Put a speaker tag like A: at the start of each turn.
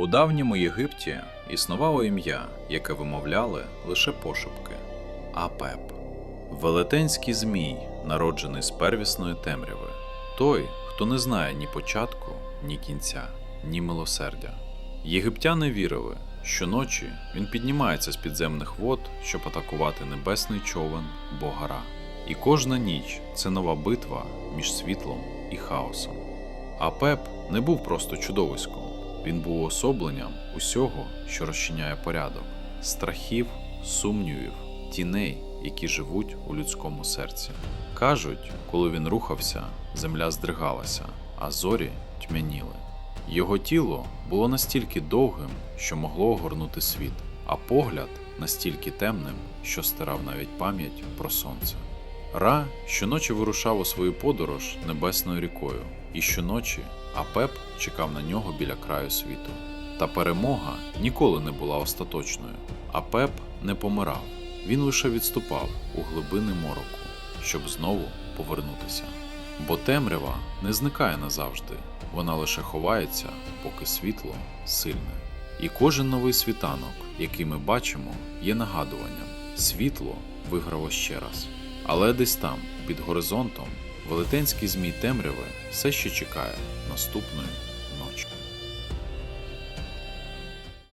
A: У давньому Єгипті існувало ім'я, яке вимовляли лише пошепки Апеп. Велетенський змій, народжений з первісної темряви, той, хто не знає ні початку, ні кінця, ні милосердя. Єгиптяни вірили, що ночі він піднімається з підземних вод, щоб атакувати небесний човен бога Ра. І кожна ніч це нова битва між світлом і хаосом. А Пеп не був просто чудовиськом, він був особленням усього, що розчиняє порядок, страхів, сумнівів, тіней, які живуть у людському серці. Кажуть, коли він рухався, земля здригалася, а зорі тьмяніли. Його тіло було настільки довгим, що могло огорнути світ, а погляд настільки темним, що стирав навіть пам'ять про сонце. Ра щоночі вирушав у свою подорож небесною рікою, і щоночі Апеп чекав на нього біля краю світу. Та перемога ніколи не була остаточною. Апеп не помирав, він лише відступав у глибини мороку, щоб знову повернутися. Бо темрява не зникає назавжди, вона лише ховається, поки світло сильне. І кожен новий світанок, який ми бачимо, є нагадуванням: світло виграло ще раз. Але десь там, під горизонтом, велетенський змій темряви все ще чекає наступної